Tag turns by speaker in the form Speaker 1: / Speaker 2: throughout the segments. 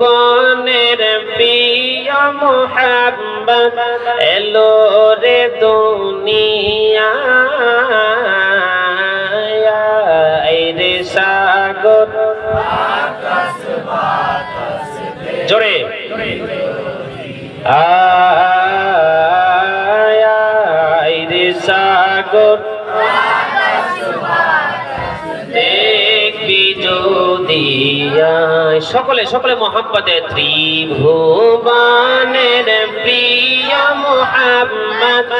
Speaker 1: ত্রিভুবনের প্রিয় মোহাম্মদ এলো রে দুনিয়া। রে সাগর। জোরে। আয় রে সাগর। যদি সকলে সকলে মোহাম্মদে ত্রিভুবনের প্রিয় মোহাম্মদ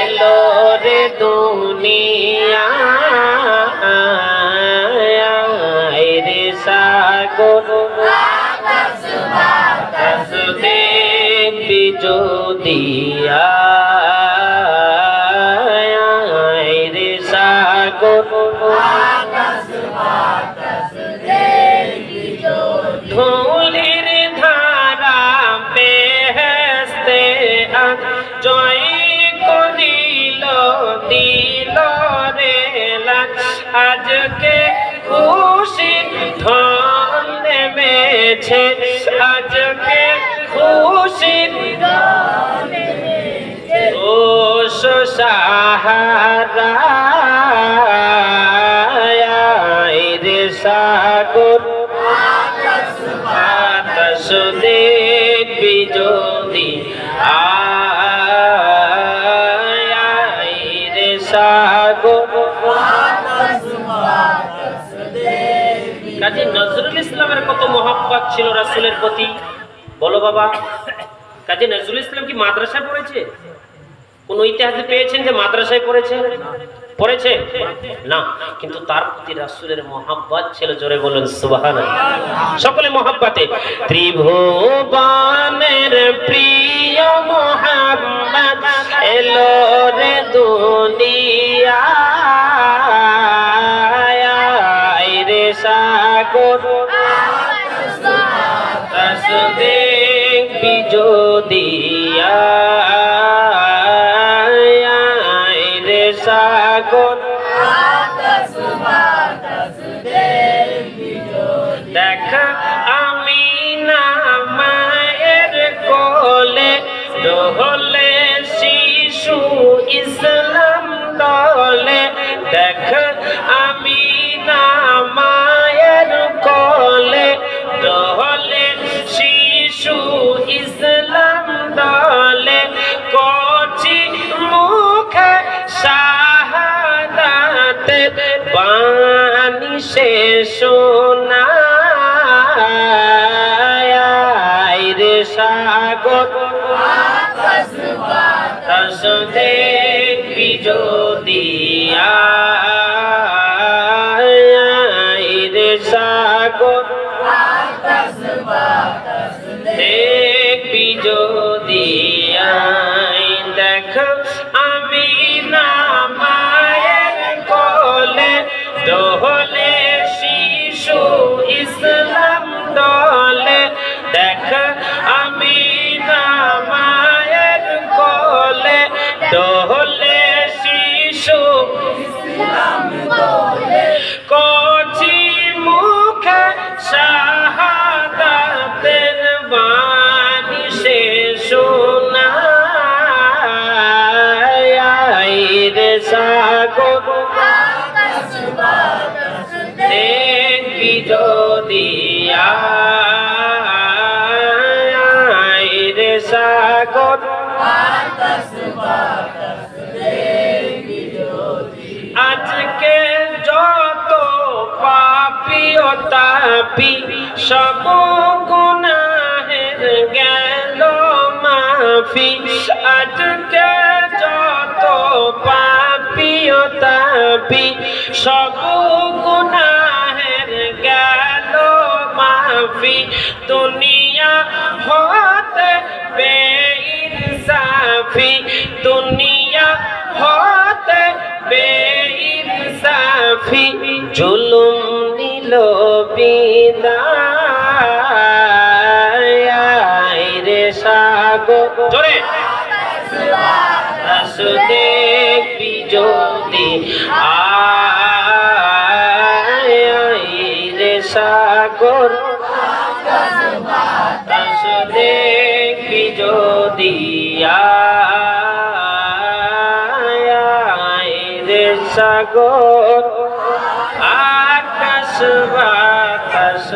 Speaker 1: এলো রে দুনিয়া। রে সাগর। যদি আজকে খুশি ধন নেমেছে। আজকে খুশি দোষ সাহারা সাগর। আকাশ দেখবি যদি কাজী নজরুল ইসলামের কত মহাব্বত ছিল রাসূলের প্রতি? বলো বাবা। কাজী নজরুল ইসলাম কি মাদ্রাসায় পড়েছে? কোন ইতিহাসে পেয়েছেন যে মাদ্রাসায় পড়েছে? পড়েছে? না। কিন্তু তার প্রতি রাসূলের মহাব্বত ছিল, জোরে বলুন, সুবহানাল্লাহ। সকলে মহাব্বাতে। ত্রিভুবনের প্রিয় মোহাম্মদ, এলো রে দুনিয়া। সাগর আকাশ দেখবি যদি আয় রে সাগর দেখ আমি না মায়ের কোলে, দোহলে শিশু দেখ বাণী সে শোনায় রে সাগর। আকাশ দেখবি যদি রে সাগর। কচি মুখে শাহাদাতের বাণী সে শোনায়। রে সাগর দেখবি যদি রে সাগর আজকে যত পাপি ও তাপি, সব গুনাহের গেল মাফি। আজকে যত পাপি ও তাপি, সব গুনাহের গেল মাফি। দুনিয়া হতে বেইনসাফি, দুনিয়া হতে বেইনসাফি জুলুম নিল রে সাগর। জোরে। দেখবি যদি। আয় রে সাগর। যদি। আয় রে সাগর। বাতাস।